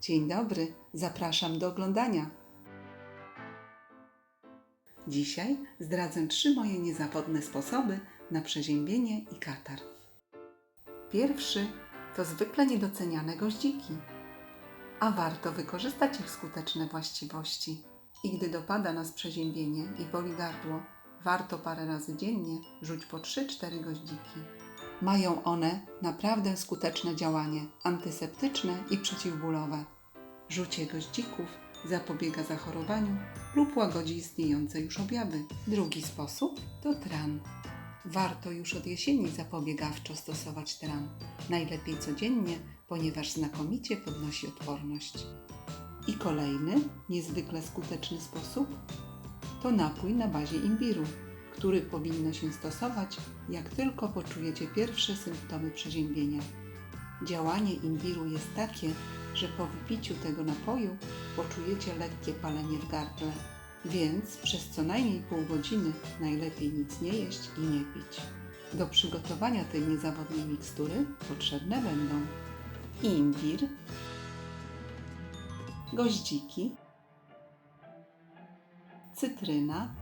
Dzień dobry, zapraszam do oglądania. Dzisiaj zdradzę trzy moje niezawodne sposoby na przeziębienie i katar. Pierwszy to zwykle niedoceniane goździki, a warto wykorzystać ich skuteczne właściwości. I gdy dopada nas przeziębienie i boli gardło, warto parę razy dziennie rzuć po 3-4 goździki. Mają one naprawdę skuteczne działanie antyseptyczne i przeciwbólowe. Rzucie goździków zapobiega zachorowaniu lub łagodzi istniejące już objawy. Drugi sposób to tran. Warto już od jesieni zapobiegawczo stosować tran. Najlepiej codziennie, ponieważ znakomicie podnosi odporność. I kolejny, niezwykle skuteczny sposób to napój na bazie imbiru, który powinno się stosować, jak tylko poczujecie pierwsze symptomy przeziębienia. Działanie imbiru jest takie, że po wypiciu tego napoju poczujecie lekkie palenie w gardle, więc przez co najmniej pół godziny najlepiej nic nie jeść i nie pić. Do przygotowania tej niezawodnej mikstury potrzebne będą imbir, goździki, cytryna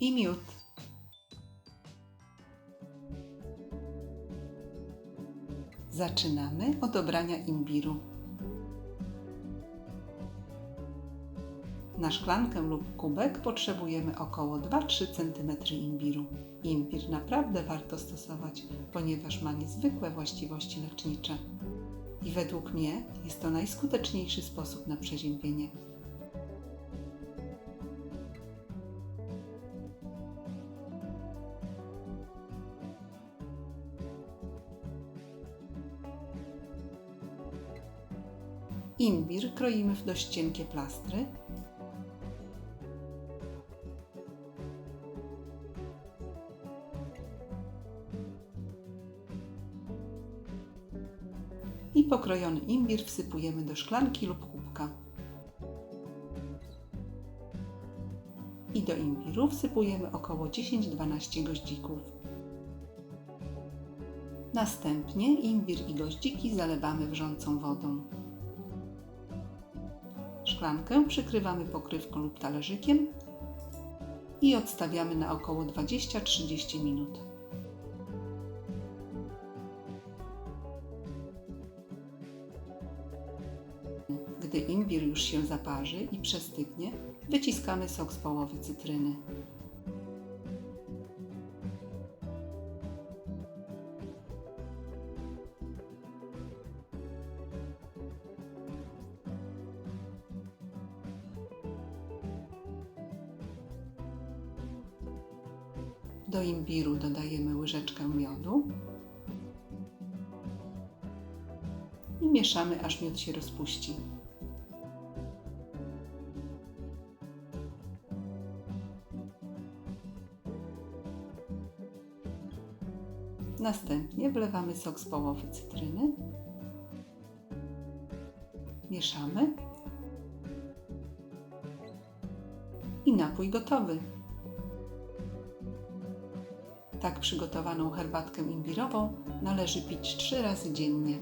i miód. Zaczynamy od obrania imbiru. Na szklankę lub kubek potrzebujemy około 2-3 cm imbiru. Imbir naprawdę warto stosować, ponieważ ma niezwykłe właściwości lecznicze. I według mnie jest to najskuteczniejszy sposób na przeziębienie. Imbir kroimy w dość cienkie plastry. I pokrojony imbir wsypujemy do szklanki lub kubka. I do imbiru wsypujemy około 10-12 goździków. Następnie imbir i goździki zalewamy wrzącą wodą. Szklankę przykrywamy pokrywką lub talerzykiem i odstawiamy na około 20-30 minut. Gdy imbir już się zaparzy i przestygnie, wyciskamy sok z połowy cytryny. Do imbiru dodajemy łyżeczkę miodu i mieszamy, aż miód się rozpuści. Następnie wlewamy sok z połowy cytryny. Mieszamy. I napój gotowy. Tak przygotowaną herbatkę imbirową należy pić trzy razy dziennie.